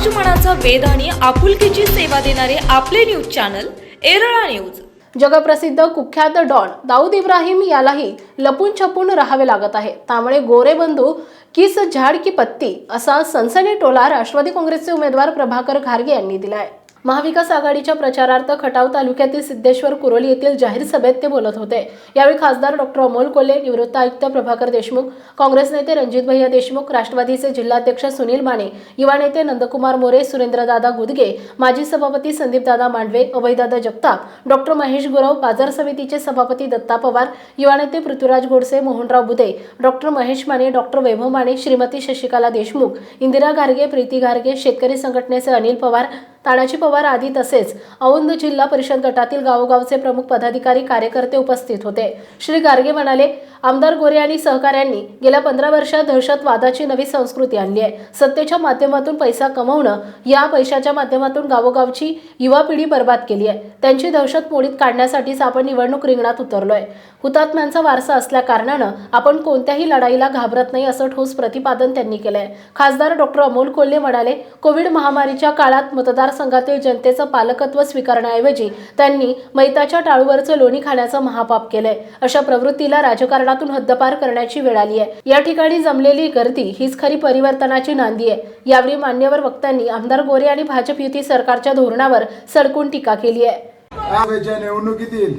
समाज मनाचा आणि आपुलकीची सेवा देणारे आपले न्यूज चॅनल एरळा न्यूज. जगप्रसिद्ध कुख्यात डॉन दाऊद इब्राहिम यालाही लपून छपून राहावे लागत आहे. त्यामुळे गोरे बंधू किस झाड की पत्ती असा सनसनी टोला राष्ट्रवादी काँग्रेसचे उमेदवार प्रभाकर घारगे यांनी दिला आहे महाविकास आघाडीच्या प्रचारार्थ खटाव तालुक्यातील सिद्धेश्वर कुरोली येथील जाहीर सभेत ते बोलत होते. यावेळी खासदार डॉक्टर अमोल कोले निवृत्त आयुक्त प्रभाकर देशमुख काँग्रेस नेते रणजित भैया देशमुख राष्ट्रवादीचे जिल्हाध्यक्ष सुनील माने युवा नेते नंदकुमार मोरे सुरेंद्रदादा गुदगे माजी सभापती संदीपदादा मांडवे अभयदादा जगताप डॉक्टर महेश गुरव बाजार समितीचे सभापती दत्ता पवार युवा नेते पृथ्वीराज गोडसे मोहनराव बुदे डॉक्टर महेश माने डॉक्टर वैभव माने श्रीमती शशिकला देशमुख इंदिरा घारगे प्रीती घारगे शेतकरी संघटनेचे अनिल पवार तानाजी पवार आदी तसेच औंध जिल्हा परिषद गटातील गावोगावचे प्रमुख पदाधिकारी कार्यकर्ते उपस्थित होते. श्री गार्गे म्हणाले आमदार गोरे आणि सहकाऱ्यांनी गेल्या पंधरा वर्षात दहशतवादाची नवी संस्कृती आणली आहे. सत्तेच्या माध्यमातून पैसा कमवणं या पैशाच्या माध्यमातून गावोगावची युवा पिढी बर्बाद केली आहे. त्यांची दहशत मोडीत काढण्यासाठीच आपण निवडणूक रिंगणात उतरलोय. हुतात्म्यांचा वारसा असल्या कारणानं आपण कोणत्याही लढाईला घाबरत नाही असं ठोस प्रतिपादन त्यांनी केलंय. खासदार डॉक्टर अमोल कोल्हे म्हणाले कोविड महामारीच्या काळात मतदार मतदारसंघातील जनतेचं पालकत्व स्वीकारण्याऐवजी त्यांनी मैताच्या टाळूवरचं लोणी खाण्याचं महापाप केलंय. अशा प्रवृत्तीला राजकारणातून हद्दपार करण्याची वेळ आली आहे. या ठिकाणी जमलेली गर्दी हीच खरी परिवर्तनाची नांदी आहे. यावेळी मान्यवर वक्त्यांनी आमदार गोरे आणि भाजप युती सरकारच्या धोरणावर सडकून टीका केली आहे. निवडणुकीतील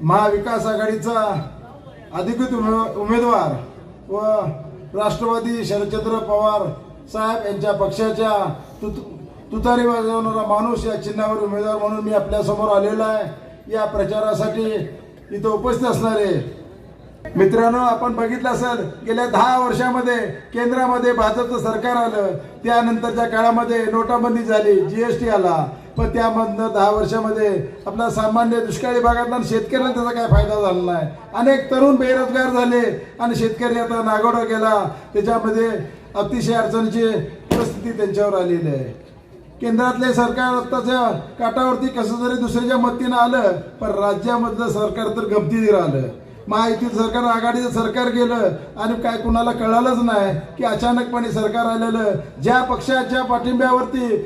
महाविकास आघाडीचा अधिकृत उमेदवार व राष्ट्रवादी शरदचंद्र पवार साहेब यांच्या पक्षाच्या तुतारी वाजवणारा माणूस या चिन्हावर उमेदवार म्हणून मी आपल्यासमोर आलेलो आहे. या प्रचारासाठी इथं उपस्थित असणारे मित्रांनो आपण बघितलं असेल गेल्या दहा वर्षामध्ये केंद्रामध्ये भाजपचं सरकार आलं. त्यानंतरच्या काळामध्ये नोटाबंदी झाली जीएसटी आला. पण त्यामधनं दहा वर्षामध्ये आपला सामान्य दुष्काळी भागातला आणि शेतकऱ्यांना त्याचा काय फायदा झाला नाही. अनेक तरुण बेरोजगार झाले आणि शेतकरी आता नागोडा गेला. त्याच्यामध्ये अतिशय अडचणीची परिस्थिती त्यांच्यावर आलेली आहे. केंद्रातले सरकार आत्ताच्या काटावरती कसं जरी दुसऱ्याच्या मतीनं आलं पण राज्यामधलं सरकार तर गमतीत राहिलं महायुतीत सरकार आघाडीचं सरकार गेलं आणि काय कुणाला कळालंच नाही की अचानकपणे सरकार आलेलं ज्या पक्षाच्या पाठिंब्यावरती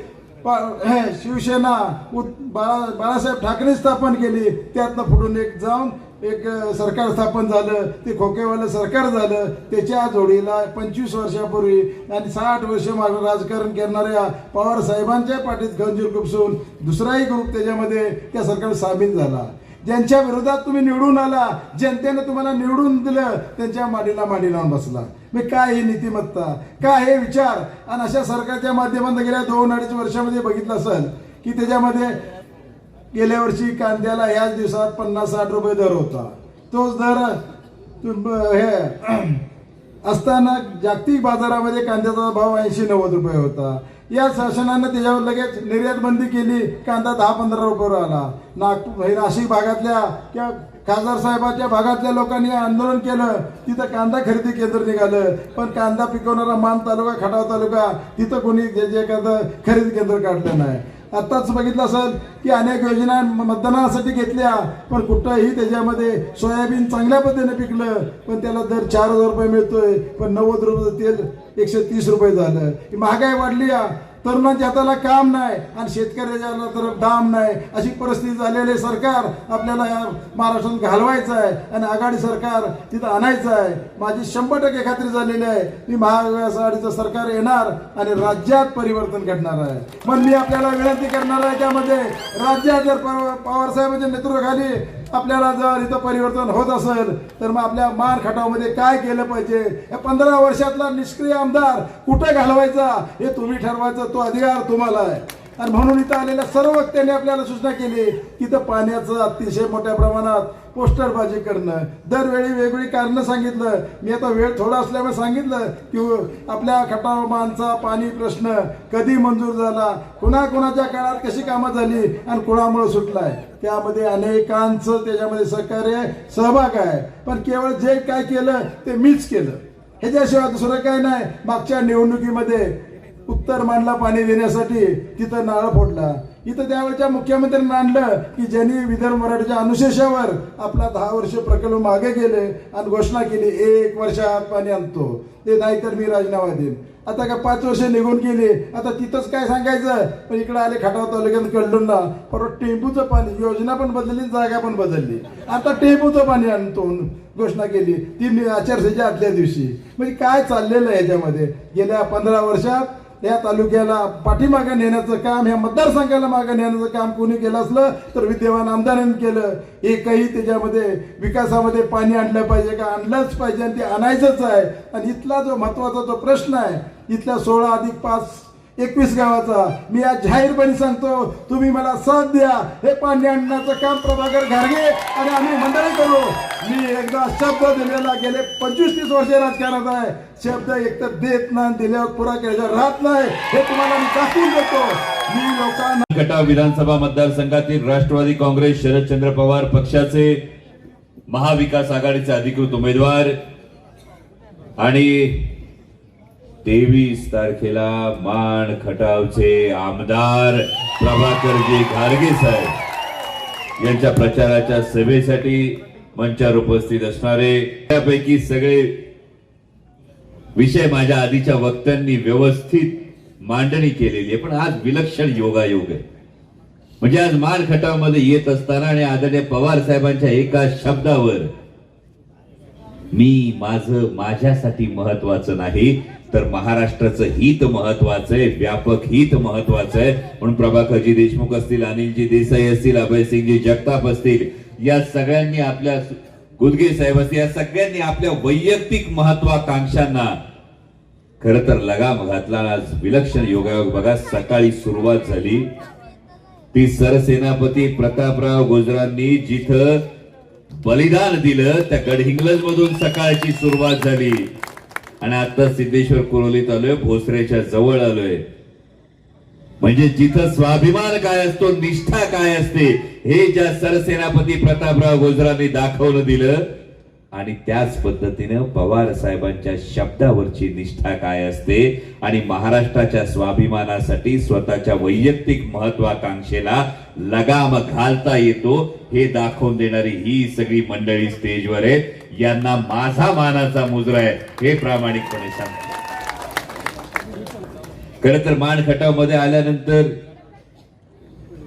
पा- हे शिवसेना बाळा बाळासाहेब ठाकरे स्थापन केली त्यातनं फुटून एक जाऊन एक सरकार स्थापन झालं ते खोकेवालं सरकार झालं त्याच्या जोडीला पंचवीस वर्षापूर्वी आणि साठ वर्ष मागं राजकारण करणाऱ्या पवार साहेबांच्या पाठीत गंजीर खुपसून दुसराही ग्रुप त्याच्यामध्ये त्या सरकार सामील झाला. ज्यांच्या विरोधात तुम्ही निवडून आला जनतेनं तुम्हाला निवडून दिलं त्यांच्या माडीला माडी लावून बसला. मी काय ही नीतिमत्ता? काय हे विचार? आणि अशा सरकारच्या माध्यमातून गेल्या दोन अडीच वर्षामध्ये बघितलं असेल की त्याच्यामध्ये गेल्या वर्षी कांद्याला ह्याच दिवसात पन्नास साठ रुपये दर होता. तोच दर हे असताना जागतिक बाजारामध्ये कांद्याचा भाव ऐंशी नव्वद रुपये होता. या शासनानं त्याच्यावर लगेच निर्यात बंदी केली. कांदा दहा पंधरा रुपयावर आला. नागपूर हे नाशिक भागातल्या किंवा खासदार साहेबाच्या भागातल्या लोकांनी आंदोलन केलं. तिथं कांदा खरेदी केंद्र निघालं. पण कांदा पिकवणारा मान तालुका खटाव तालुका तिथं कोणी जे जे एखादं खरेदी केंद्र काढलं नाही. आत्ताच बघितलं असेल की अनेक योजना मतदानासाठी घेतल्या पण कुठंही त्याच्यामध्ये सोयाबीन चांगल्या पद्धतीने पिकलं पण त्याला दर चार हजार रुपये मिळतोय पण नव्वद रुपये तेल एकशे तीस रुपये झालं. ही महागाई वाढली आहे तरुणांच्या हाताला काम नाही आणि शेतकऱ्याच्या तर दाम नाही. अशी परिस्थिती झालेली सरकार आपल्याला या महाराष्ट्रात घालवायचं आहे आणि आघाडी सरकार तिथं आणायचं आहे. माझी शंभर टक्के खात्री झालेली आहे. मी महाविकास आघाडीचं सरकार येणार आणि राज्यात परिवर्तन घडणार आहे. पण मी आपल्याला विनंती करणार आहे त्यामध्ये राज्यात जर पवारसाहेबांच्या नेतृत्वाखाली आपल्याला जर इथं परिवर्तन होत असेल तर मग आपल्या मान खटावमध्ये काय केलं पाहिजे? या पंधरा वर्षातला निष्क्रिय आमदार कुठं घालवायचा? हे तुम्ही ठरवायचं तो अधिकार तुम्हाला आहे. आणि म्हणून इथं आलेल्या सर्व वक्त्यांनी आपल्याला सूचना केली की इथं पाण्याचं अतिशय मोठ्या प्रमाणात पोस्टरबाजी करणं. दरवेळी वेगवेगळी कारणं सांगितलं. मी आता वेळ थोडा असल्यामुळे सांगितलं की आपल्या खटावमानचा पाणी प्रश्न कधी मंजूर झाला कुणाकुणाच्या काळात कशी कामं झाली आणि कुणामुळे सुटलाय. त्यामध्ये अनेकांचं त्याच्यामध्ये सहकार्य सहभाग आहे. पण केवळ जे काय केलं ते मीच केलं. ह्याच्याशिवाय दुसरं काय नाही. मागच्या निवडणुकीमध्ये उत्तर मानला पाणी देण्यासाठी तिथं नारळ फोडला. इथं त्यावेळच्या मुख्यमंत्र्यांनी आणलं की ज्यांनी विदर्भ मराठीच्या अनुशेषावर आपला दहा वर्ष प्रकल्प मागे गेले आणि घोषणा केली एक वर्षात पाणी आणतो. ते नाहीतर मी राजीनामा देईन. आता का पाच वर्ष निघून गेली आता तिथंच काय सांगायचं? पण इकडे आले खटाव तालुक्यात कळलं ना परत टेंबूचं पाणी योजना पण बदलली जागा पण बदलली. आता टेंबूचं पाणी आणतो घोषणा केली. ती आचारसंहिता आदल्या दिवशी. म्हणजे काय चाललेलं आहे याच्यामध्ये? गेल्या पंधरा वर्षात या तालुक्याला पाठीमागे नेण्याचं काम या मतदारसंघाला मागे नेण्याचं काम कोणी केलं असलं तर विद्यमान आमदारांनी केलं. एकही त्याच्यामध्ये विकासामध्ये पाणी आणलं पाहिजे का? आणलंच पाहिजे आणि ते आणायचंच आहे. आणि इथला जो महत्त्वाचा जो प्रश्न आहे इथल्या सोळा अधिक पाच एकवीस गावाचा. मी आज जाहीरपणे सांगतो तुम्ही मला साथ द्या. हे पाणी आणण्याचं काम प्रभाकर घारगे आणि आम्ही मंडळी करू. मी एकदा शब्द दिलेला गेले पंचवीस तीस वर्ष राजकारणात आहे. शब्द एकतर देत नाही दिल्यावर पुरा केल्यावर राहत नाही. हे तुम्हाला मी दाखवून देतो. मी लोकांना कटाव विधानसभा मतदारसंघातील राष्ट्रवादी काँग्रेस शरदचंद्र पवार पक्षाचे महाविकास आघाडीचे अधिकृत उमेदवार आणि तेवीस तारखेला मान खटावचे आमदार प्रभाकरजी घारगे साहेब. यांच्या प्रचाराच्या सभेसाठी मंचावर उपस्थित असणारे त्यापैकी सगळे विषय माझ्या आधीच्या वक्त्यांनी व्यवस्थित मांडणी केलेली आहे. पण आज विलक्षण योगायोग आहे. म्हणजे आज मान खटावमध्ये येत असताना आणि आदरणीय पवार साहेबांच्या एका शब्दावर मी माझ माझ्यासाठी महत्वाचं नाही तर महाराष्ट्राचं हित महत्वाचं आहे व्यापक हित महत्वाचं आहे. म्हणून प्रभाकरजी देशमुख असतील अनिलजी देसाई असतील अभयसिंगजी जगताप असतील या सगळ्यांनी आपल्या गुदगे साहेब असतील या सगळ्यांनी आपल्या वैयक्तिक महत्वाकांक्षांना खर तर लगाम घातला. आज विलक्षण योगायोग बघा सकाळी सुरुवात झाली. ती सरसेनापती प्रतापराव गुजरांनी जिथं बलिदान दिलं त्या गडहिंग्लज मधून सकाळची सुरुवात झाली. आणि आता सिद्धेश्वर कुरोलीत आलोय भोसऱ्याच्या जवळ आलोय. म्हणजे जिथं स्वाभिमान काय असतो निष्ठा काय असते हे ज्या सरसेनापती प्रतापराव गोजरांनी दाखवलं दिलं आणि त्याच पद्धतीनं पवार साहेबांच्या शब्दावरची निष्ठा काय असते आणि महाराष्ट्राच्या स्वाभिमानासाठी स्वतःच्या वैयक्तिक महत्वाकांक्षेला लगाम घालता येतो हे दाखवून देणारी ही सगळी मंडळी स्टेजवर आहे. यांना माझा मानाचा मुजरा आहे. हे प्रामाणिकपणे सांगतो खर तर मान खटावमध्ये आल्यानंतर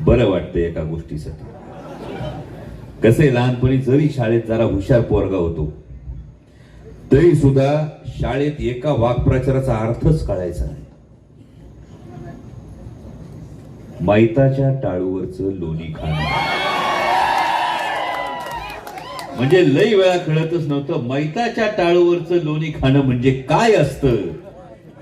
बरं वाटतं एका गोष्टीसाठी. कसे लहानपणी जरी शाळेत जरा हुशार पोरगा होतो तरी सुद्धा शाळेत एका वाक्प्रचाराचा अर्थच कळायचा नाही. माहिताच्या टाळूवरचं लोणी खाणं. म्हणजे लई वेळा कळतच नव्हतं. मैताच्या टाळूवरचं लोणी खाणं म्हणजे काय असतं?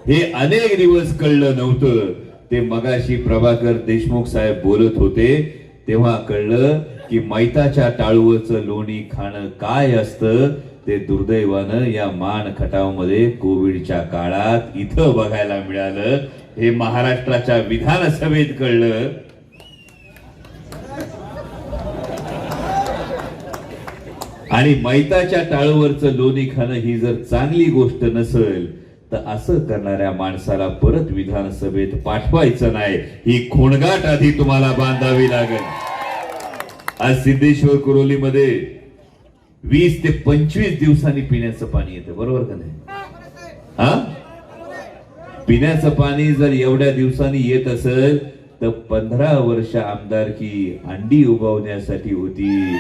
हे अनेक दिवस कळलं नव्हतं. ते मगाशी प्रभाकर देशमुख साहेब बोलत होते तेव्हा कळलं की मैताच्या टाळूवरचं लोणी खाणं काय असतं? ते दुर्दैवानं या मान खटावमध्ये कोविडच्या काळात इथं बघायला मिळालं. हे महाराष्ट्राच्या विधानसभेत कळलं. आणि मैताच्या टाळूवरचं लोणी खाणं ही जर चांगली गोष्ट नसेल तर असं करणाऱ्या माणसाला परत विधानसभेत पाठवायचं नाही. ही खोणगाट आधी तुम्हाला बांधावी लागेल. आज सिद्धेश्वर कुरोलीमध्ये वीस ते पंचवीस दिवसांनी पिण्याचं पाणी येतं. बरोबर का नाही? हा? पिण्याचं पाणी जर एवढ्या दिवसांनी येत असेल तर पंधरा वर्ष आमदारकी अंडी उभवण्यासाठी होती.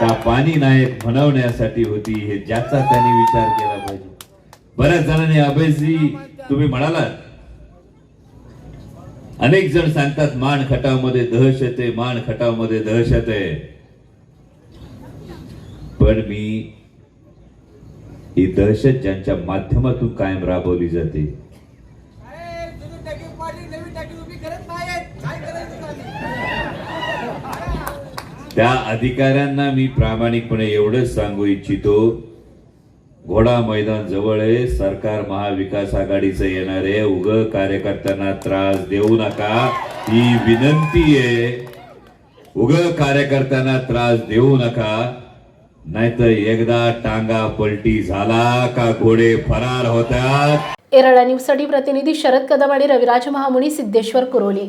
का पाणी नायक म्हणवण्यासाठी होती हे ज्याचा त्यांनी विचार केला पाहिजे. बऱ्याच जणांनी अभयजी तुम्ही म्हणालात. अनेक जण सांगतात मान खटावमध्ये दहशत आहे मान खटावमध्ये दहशत आहे. पण मी ही दहशत ज्यांच्या माध्यमातून कायम राबवली जाते अरे, जुनी टाकी पाडली, नवी टाकी उभी करत नाहीत. काय करायचं आम्ही? त्या अधिकाऱ्यांना मी प्रामाणिकपणे एवढंच सांगू इच्छितो घोडा मैदान जवळ आहे सरकार महाविकास आघाडीचं येणार आहे उग कार्यकर्त्यांना त्रास देऊ नका ही विनंती आहे. उग कार्यकर्त्यांना त्रास देऊ नका नाहीतर एकदा टांगा पलटी झाला का घोडे फरार होतात. एरळा न्यूजसाठी प्रतिनिधी शरद कदम आणि रविराज महामुनी सिद्धेश्वर कुरोली.